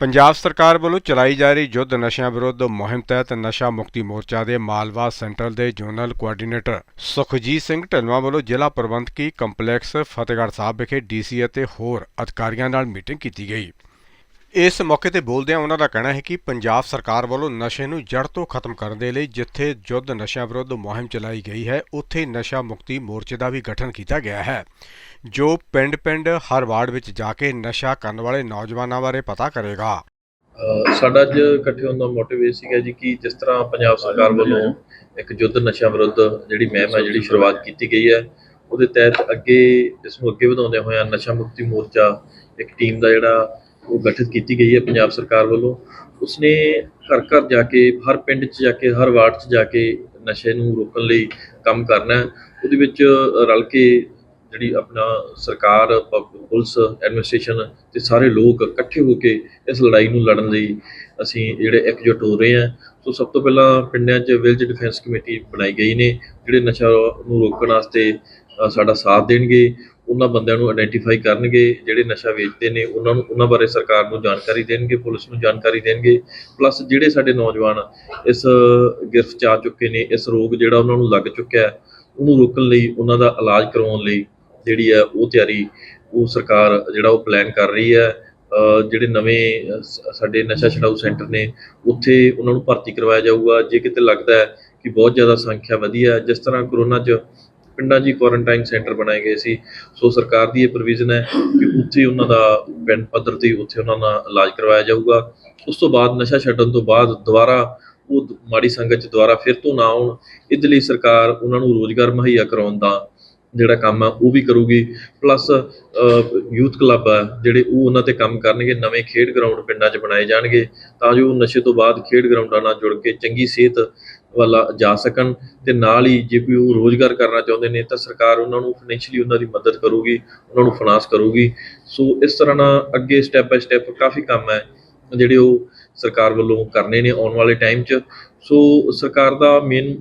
ਪੰਜਾਬ ਸਰਕਾਰ ਵੱਲੋਂ ਚਲਾਈ ਜਾ ਰਹੀ ਯੁੱਧ ਨਸ਼ਿਆਂ ਵਿਰੁੱਧ ਮੁਹਿੰਮ ਤਹਿਤ ਨਸ਼ਾ ਮੁਕਤੀ ਮੋਰਚਾ ਦੇ ਮਾਲਵਾ ਸੈਂਟਰਲ ਦੇ ਜ਼ੋਨਲ ਕੋਆਰਡੀਨੇਟਰ ਸੁਖਜੀਤ ਸਿੰਘ ਢਲਵਾਂ ਵੱਲੋਂ ਜ਼ਿਲ੍ਹਾ ਪ੍ਰਬੰਧਕੀ ਕੰਪਲੈਕਸ ਫਤਿਹਗੜ੍ਹ ਸਾਹਿਬ ਵਿਖੇ ਡੀਸੀ ਅਤੇ ਹੋਰ ਅਧਿਕਾਰੀਆਂ ਨਾਲ ਮੀਟਿੰਗ ਕੀਤੀ ਗਈ। ਇਸ ਮੌਕੇ ਤੇ ਬੋਲਦਿਆਂ ਉਹਨਾਂ ਦਾ ਕਹਿਣਾ ਹੈ ਕਿ ਪੰਜਾਬ ਸਰਕਾਰ ਵੱਲੋਂ ਨਸ਼ੇ ਨੂੰ ਜੜ ਤੋਂ ਖਤਮ ਕਰਨ ਦੇ ਲਈ ਜਿੱਥੇ ਯੁੱਧ ਨਸ਼ਿਆਂ ਵਿਰੁੱਧ ਮੁਹਿੰਮ ਚਲਾਈ ਗਈ ਹੈ, ਉੱਥੇ ਨਸ਼ਾ ਮੁਕਤੀ ਮੋਰਚੇ ਦਾ ਵੀ ਗਠਨ ਕੀਤਾ ਗਿਆ ਹੈ। ਜੋ ਪਿੰਡ-ਪਿੰਡ ਹਰ ਵਾਰਡ ਵਿੱਚ ਜਾ ਕੇ ਨਸ਼ਾ ਕਰਨ ਵਾਲੇ ਨੌਜਵਾਨਾਂ ਬਾਰੇ ਪਤਾ ਕਰੇਗਾ। ਸਾਡਾ ਅੱਜ ਇਕੱਠੇ ਹੋਣ ਦਾ ਮੋਟਿਵ ਇਹ ਸੀਗਾ ਜੀ ਕਿ ਜਿਸ ਤਰ੍ਹਾਂ ਪੰਜਾਬ ਸਰਕਾਰ ਵੱਲੋਂ ਇੱਕ ਯੁੱਧ ਨਸ਼ਾ ਵਿਰੁੱਧ ਜਿਹੜੀ ਮੁਹਿੰਮ ਹੈ, ਜਿਹੜੀ ਸ਼ੁਰੂਆਤ ਕੀਤੀ ਗਈ ਹੈ, ਉਹਦੇ ਤਹਿਤ ਅੱਗੇ, ਇਸ ਨੂੰ ਅੱਗੇ ਵਧਾਉਂਦੇ ਹੋਇਆ ਨਸ਼ਾ ਮੁਕਤੀ ਮੋਰਚਾ ਇੱਕ ਟੀਮ ਦਾ ਜਿਹੜਾ ਉਹ ਗਠਿਤ ਕੀਤੀ ਗਈ ਹੈ ਪੰਜਾਬ ਸਰਕਾਰ ਵੱਲੋਂ। ਉਸਨੇ ਘਰ ਘਰ ਜਾ ਕੇ, ਹਰ ਪਿੰਡ 'ਚ ਜਾ ਕੇ, ਹਰ ਵਾਰਡ 'ਚ ਜਾ ਕੇ ਨਸ਼ੇ ਨੂੰ ਰੋਕਣ ਲਈ ਕੰਮ ਕਰਨਾ ਉਹਦੇ ਵਿੱਚ ਰਲ ਕੇ ਜਿਹੜੀ ਆਪਣਾ ਸਰਕਾਰ, ਪ- ਪੁਲਿਸ ਐਡਮਿਨਿਸਟ੍ਰੇਸ਼ਨ ਤੇ ਸਾਰੇ ਲੋਕ ਇਕੱਠੇ ਹੋ ਕੇ ਇਸ ਲੜਾਈ ਨੂੰ ਲੜਨ ਲਈ ਅਸੀਂ ਜਿਹੜੇ ਇਕਜੁੱਟ ਹੋ ਰਹੇ ਹਾਂ। ਸੋ ਸਭ ਤੋਂ ਪਹਿਲਾਂ ਪਿੰਡਾਂ 'ਚ ਵਿਲਜ ਡਿਫੈਂਸ ਕਮੇਟੀ ਬਣਾਈ ਗਈ ਨੇ, ਜਿਹੜੇ ਨਸ਼ਾ ਨੂੰ ਰੋਕਣ ਵਾਸਤੇ ਸਾਡਾ ਸਾਥ ਦੇਣਗੇ, ਉਹਨਾਂ ਬੰਦਿਆਂ ਨੂੰ ਆਇਡੈਂਟੀਫਾਈ ਕਰਨਗੇ, ਜਿਹੜੇ ਨਸ਼ਾ ਵੇਚਦੇ ਨੇ, ਉਹਨਾਂ ਨੂੰ, ਉਹਨਾਂ ਬਾਰੇ ਸਰਕਾਰ ਨੂੰ ਜਾਣਕਾਰੀ ਦੇਣਗੇ, ਪੁਲਿਸ ਨੂੰ ਜਾਣਕਾਰੀ ਦੇਣਗੇ। ਪਲੱਸ ਜਿਹੜੇ ਸਾਡੇ ਨੌਜਵਾਨ ਇਸ ਗਿਰਫਤ 'ਚ ਆ ਚੁੱਕੇ ਨੇ, ਇਸ ਰੋਗ ਜਿਹੜਾ ਉਹਨਾਂ ਨੂੰ ਲੱਗ ਚੁੱਕਿਆ ਹੈ, ਉਹਨੂੰ ਰੋਕਣ ਲਈ, ਉਹਨਾਂ ਦਾ ਇਲਾਜ ਕਰਵਾਉਣ ਲਈ ਜਿਹੜੀ ਹੈ ਉਹ ਤਿਆਰੀ, ਉਹ ਸਰਕਾਰ ਜਿਹੜਾ ਉਹ ਪਲਾਨ ਕਰ ਰਹੀ ਹੈ। ਜਿਹੜੇ ਨਵੇਂ ਸਾਡੇ ਨਸ਼ਾ ਛਡਾਊ ਸੈਂਟਰ ਨੇ, ਉੱਥੇ ਉਹਨਾਂ ਨੂੰ ਭਰਤੀ ਕਰਵਾਇਆ ਜਾਊਗਾ। ਜੇ ਕਿਤੇ ਲੱਗਦਾ ਹੈ ਕਿ ਬਹੁਤ ਜ਼ਿਆਦਾ ਸੰਖਿਆ ਵਧੀ ਹੈ, ਜਿਸ ਤਰ੍ਹਾਂ ਕਰੋਨਾ 'ਚ ਪਿੰਡਾਂ 'ਚ ਹੀ ਕੁਆਰੰਟਾਈਨ ਸੈਂਟਰ ਬਣਾਏ ਗਏ ਸੀ। ਸੋ ਸਰਕਾਰ ਦੀ ਇਹ ਪ੍ਰੋਵੀਜ਼ਨ ਹੈ ਕਿ ਉੱਥੇ ਉਹਨਾਂ ਦਾ ਪਿੰਡ ਪੱਧਰ ਤੇ ਉੱਥੇ ਉਹਨਾਂ ਦਾ ਇਲਾਜ ਕਰਵਾਇਆ ਜਾਊਗਾ। ਉਸ ਤੋਂ ਬਾਅਦ ਨਸ਼ਾ ਛੱਡਣ ਤੋਂ ਬਾਅਦ ਦੁਬਾਰਾ ਉਹ ਮਾੜੀ ਸੰਗਤ 'ਚ ਦੁਬਾਰਾ ਫਿਰ ਤੋਂ ਨਾ ਆਉਣ, ਇਹਦੇ ਲਈ ਸਰਕਾਰ ਉਹਨਾਂ ਨੂੰ ਰੋਜ਼ਗਾਰ ਮੁਹੱਈਆ ਕਰਾਉਣ ਦਾ ਜਿਹੜਾ ਕੰਮ ਆ ਉਹ ਵੀ ਕਰੂਗੀ। ਪਲੱਸ ਯੂਥ ਕਲੱਬ ਆ, ਜਿਹੜੇ ਉਹ ਉਹਨਾਂ ਤੇ ਕੰਮ ਕਰਨਗੇ, ਨਵੇਂ ਖੇਡ ਗਰਾਊਂਡ ਪਿੰਡਾਂ 'ਚ ਬਣਾਏ ਜਾਣਗੇ। ਤਾਂ ਜੋ ਉਹ ਨਸ਼ੇ ਤੋਂ ਬਾਅਦ ਖੇਡ ਗਰਾਊਂਡਾਂ ਨਾਲ ਜੁੜ ਕੇ ਚੰਗੀ ਸਿਹਤ ਵੱਲ ਜਾ ਸਕਣ ਤੇ ਨਾਲ ਹੀ ਜੇ ਕੋਈ ਉਹ ਰੋਜ਼ਗਾਰ ਕਰਨਾ ਚਾਹੁੰਦੇ ਨੇ ਤਾਂ ਸਰਕਾਰ ਉਹਨਾਂ ਨੂੰ ਫਾਈਨੈਂਸ਼ੀਅਲੀ ਉਹਨਾਂ ਦੀ ਮਦਦ ਕਰੂਗੀ, ਉਹਨਾਂ ਨੂੰ ਫਾਈਨਾਂਸ ਕਰੂਗੀ। ਸੋ ਇਸ ਤਰ੍ਹਾਂ ਨਾਲ ਅੱਗੇ ਸਟੈਪ ਬਾਈ ਸਟੈਪ ਕਾਫੀ ਕੰਮ ਹੈ ਜਿਹੜੇ ਉਹ ਸਰਕਾਰ ਵੱਲੋਂ ਕਰਨੇ ਨੇ ਆਉਣ ਵਾਲੇ ਟਾਈਮ 'ਚ। ਸੋ ਸਰਕਾਰ ਦਾ ਮੇਨ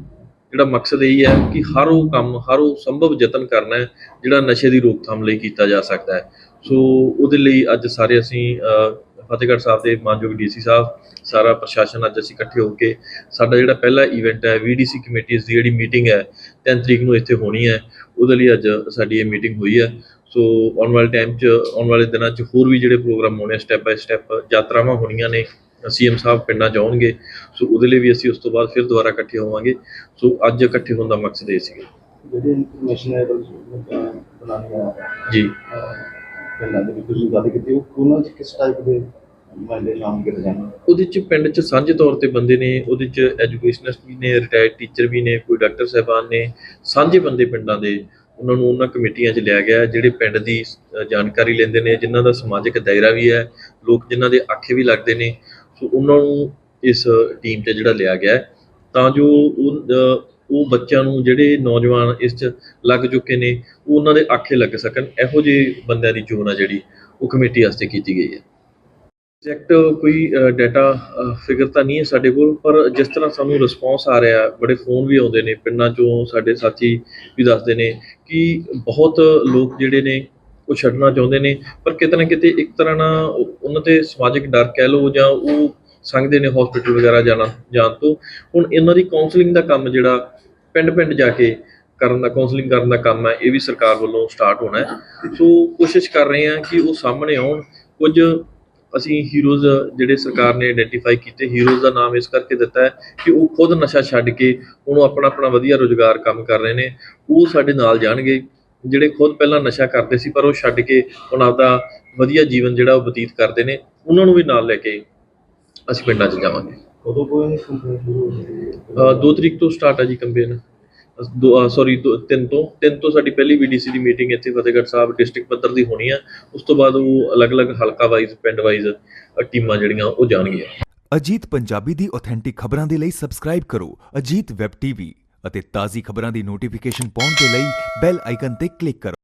ਜਿਹੜਾ ਮਕਸਦ ਇਹ ਹੈ ਕਿ ਹਰ ਉਹ ਕੰਮ, ਹਰ ਉਹ ਸੰਭਵ ਯਤਨ ਕਰਨਾ ਹੈ ਜਿਹੜਾ ਨਸ਼ੇ ਦੀ ਰੋਕਥਾਮ ਲਈ ਕੀਤਾ ਜਾ ਸਕਦਾ ਹੈ। ਸੋ ਉਹਦੇ ਲਈ ਅੱਜ ਸਾਰੇ ਅਸੀਂ ਫਤਿਹਗੜ੍ਹ ਸਾਹਿਬ ਦੇ ਮਾਨਯੋਗ ਡੀਸੀ ਸਾਹਿਬ ਸਾਰਾ ਪ੍ਰਸ਼ਾਸਨ ਅੱਜ ਅਸੀਂ ਇਕੱਠੇ ਹੋ ਕੇ ਸਾਡਾ ਜਿਹੜਾ ਪਹਿਲਾ ਇਵੈਂਟ ਹੈ ਵੀਡੀਸੀ ਕਮੇਟੀਜ਼ ਦੀ ਜਿਹੜੀ ਮੀਟਿੰਗ ਹੈ 3 ਤਰੀਕ ਨੂੰ ਇੱਥੇ ਹੋਣੀ ਹੈ ਉਹਦੇ ਲਈ ਅੱਜ ਸਾਡੀ ਇਹ ਮੀਟਿੰਗ ਹੋਈ ਹੈ। ਸੋ ਆਉਣ ਵਾਲੇ ਟਾਈਮ 'ਚ ਆਉਣ ਵਾਲੇ ਦਿਨਾਂ 'ਚ ਹੋਰ ਵੀ ਜਿਹੜੇ ਪ੍ਰੋਗਰਾਮ ਹੋਣੇ ਸਟੈਪ ਬਾਈ ਸਟੈਪ ਯਾਤਰਾਵਾਂ ਹੋਣੀਆਂ ਨੇ ਸੀਐਮ ਸਾਹਿਬ ਪਿੰਡਾਂ 'ਚ ਆਉਣਗੇ। ਸੋ ਉਹਦੇ ਲਈ ਵੀ ਅਸੀਂ ਉਸ ਤੋਂ ਬਾਅਦ ਫਿਰ ਦੁਬਾਰਾ ਇਕੱਠੇ ਹੋਵਾਂਗੇ। ਸੋ ਅੱਜ ਇਕੱਠੇ ਹੋਣ ਦਾ ਮਕਸਦ ਇਹ ਸੀਗਾ। ਜਿਹੜੀ ਇਨਫੋਰਮੇਸ਼ਨ ਹੈ ਬਣਾਉਣੀ ਆ ਜੀ। ਪਿੰਡਾਂ ਦੇ ਵਿੱਚ ਤੁਸੀਂ ਗੱਲ ਕੀਤੀ ਉਹ 'ਚ ਕਿਸ ਟਾਈਪ ਦੇ ਬੰਦੇ ਨਾਮ ਕਿਤੇ ਜਾਣ। ਉਹਦੇ ਚ ਪਿੰਡ ਚ ਸਾਂਝੇ ਤੌਰ ਤੇ ਬੰਦੇ ਨੇ ਉਹਦੇ ਚ ਐਜੂਕੇਸ਼ਨਿਸਟ ਵੀ ਨੇ ਰਿਟਾਇਰਡ ਟੀਚਰ ਵੀ ਨੇ ਕੋਈ ਡਾਕਟਰ ਸਾਹਿਬਾਨ ਨੇ ਸਾਂਝੇ ਬੰਦੇ ਪਿੰਡਾਂ ਦੇ ਉਹਨਾਂ ਨੂੰ ਉਹਨਾਂ ਕਮੇਟੀਆਂ 'ਚ ਲਿਆ ਗਿਆ ਜਿਹੜੇ ਪਿੰਡ ਦੀ ਜਾਣਕਾਰੀ ਲੈਂਦੇ ਨੇ ਜਿਨ੍ਹਾਂ ਦਾ ਸਮਾਜਿਕ ਦਾਇਰਾ ਵੀ ਹੈ ਲੋਕ ਜਿਨ੍ਹਾਂ ਦੇ ਆਖੇ ਵੀ ਲੱਗਦੇ ਨੇ ਸੋ ਉਹਨਾਂ ਨੂੰ ਇਸ ਟੀਮ 'ਚ ਜਿਹੜਾ ਲਿਆ ਗਿਆ ਹੈ, ਤਾਂ ਜੋ ਉਹ ਉਹ ਬੱਚਿਆਂ ਨੂੰ ਜਿਹੜੇ ਨੌਜਵਾਨ ਇਸ 'ਚ ਲੱਗ ਚੁੱਕੇ ਨੇ ਉਹ ਉਹਨਾਂ ਦੇ ਆਖੇ ਲੱਗ ਸਕਣ ਇਹੋ ਜਿਹੇ ਬੰਦਿਆਂ ਦੀ ਚੋਣ ਆ ਜਿਹੜੀ ਉਹ ਕਮੇਟੀ ਵਾਸਤੇ ਕੀਤੀ ਗਈ ਹੈ। ਐਗਜ਼ੈਕਟ ਕੋਈ ਡਾਟਾ ਫਿਗਰ ਤਾਂ ਨਹੀਂ ਹੈ ਸਾਡੇ ਕੋਲ, ਪਰ ਜਿਸ ਤਰ੍ਹਾਂ ਸਾਨੂੰ ਰਿਸਪੌਂਸ ਆ ਰਿਹਾ, ਬੜੇ ਫੋਨ ਵੀ ਆਉਂਦੇ ਨੇ, ਪਿੰਡਾਂ ਚੋਂ ਸਾਡੇ ਸਾਥੀ ਵੀ ਦੱਸਦੇ ਨੇ ਕਿ ਬਹੁਤ ਲੋਕ ਜਿਹੜੇ ਨੇ, ਉਹ ਛੱਡਣਾ ਚਾਹੁੰਦੇ ਨੇ, ਪਰ ਕਿਤੇ ਨਾ ਕਿਤੇ ਇੱਕ ਤਰ੍ਹਾਂ ਨਾਲ ਉਹਨਾਂ ਤੇ ਸਮਾਜਿਕ ਡਰ ਕਹਿ ਲਓ ਜਾਂ ਉਹ ਸੰਗਦੇ ਨੇ ਹਸਪੀਟਲ ਵਗੈਰਾ ਜਾਣਾ, ਜਾਣ ਤੋਂ। ਹੁਣ ਇਹਨਾਂ ਦੀ ਕਾਉਂਸਲਿੰਗ ਦਾ ਕੰਮ ਜਿਹੜਾ ਪਿੰਡ ਪਿੰਡ ਜਾ ਕੇ ਕਰਨ ਦਾ ਕਾਉਂਸਲਿੰਗ ਕਰਨ ਦਾ ਕੰਮ ਹੈ, ਇਹ ਵੀ ਸਰਕਾਰ ਵੱਲੋਂ ਸਟਾਰਟ ਹੋਣਾ ਹੈ। ਸੋ ਕੋਸ਼ਿਸ਼ ਕਰ ਰਹੇ ਹਾਂ ਕਿ ਉਹ ਸਾਹਮਣੇ ਆਉਣ, ਕੁਝ ਅਸੀਂ ਹੀਰੋਜ਼ ਜਿਹੜੇ ਸਰਕਾਰ ਨੇ ਆਇਡੈਂਟੀਫਾਈ ਕੀਤੇ ਹੀਰੋਜ਼ ਦਾ ਨਾਮ ਇਸ ਕਰਕੇ ਦਿੱਤਾ ਹੈ ਕਿ ਉਹ ਖੁਦ ਨਸ਼ਾ ਛੱਡ ਕੇ ਉਹਨੂੰ ਆਪਣਾ ਆਪਣਾ ਵਧੀਆ ਰੋਜ਼ਗਾਰ ਕੰਮ ਕਰ ਰਹੇ ਨੇ। ਉਹ ਸਾਡੇ ਨਾਲ ਜਾਣਗੇ ਜਿਹੜੇ ਖੁਦ ਪਹਿਲਾਂ ਨਸ਼ਾ ਕਰਦੇ ਸੀ ਪਰ ਉਹ ਛੱਡ ਕੇ ਹੁਣ ਆਪਦਾ ਵਧੀਆ ਜੀਵਨ ਜਿਹੜਾ ਉਹ ਬਤੀਤ ਕਰਦੇ ਨੇ ਉਹਨਾਂ ਨੂੰ ਵੀ ਨਾਲ ਲੈ ਕੇ ਅਸੀਂ ਪਿੰਡਾਂ 'ਚ ਜਾਵਾਂਗੇ। ਉਦੋਂ ਕੋਈ ਕੰਪਨੀ ਸ਼ੁਰੂ ਦੋ ਤਰੀਕ ਤੋਂ ਸਟਾਰਟ ਹੈ ਜੀ ਕੰਪੇਨ ਦੋ ਸੌਰੀ ਤਿੰਨ ਤੋਂ ਤਿੰਨ ਤੋਂ ਸਾਡੀ ਪਹਿਲੀ ਵੀਡੀਸੀ ਦੀ ਮੀਟਿੰਗ ਇੱਥੇ ਫਤਿਹਗੜ੍ਹ ਸਾਹਿਬ ਡਿਸਟ੍ਰਿਕਟ ਪੱਧਰ ਦੀ ਹੋਣੀ ਹੈ ਉਸ ਤੋਂ ਬਾਅਦ ਉਹ ਅਲੱਗ-ਅਲੱਗ ਹਲਕਾ ਵਾਈਜ਼ ਪਿੰਡ ਵਾਈਜ਼ ਟੀਮਾਂ ਜਿਹੜੀਆਂ, ਉਹ ਜਾਣਗੀਆਂ। ਅਜੀਤ ਪੰਜਾਬੀ ਦੀ ਆਥੈਂਟਿਕ ਖਬਰਾਂ ਦੇ ਲਈ ਸਬਸਕ੍ਰਾਈਬ ਕਰੋ ਅਜੀਤ ਵੈਬ ਟੀਵੀ ਅਤੇ ਤਾਜ਼ੀ ਖਬਰਾਂ ਦੀ ਨੋਟੀਫਿਕੇਸ਼ਨ ਪਾਉਣ ਦੇ ਲਈ ਬੈਲ ਆਈਕਨ ਤੇ ਕਲਿੱਕ ਕਰੋ।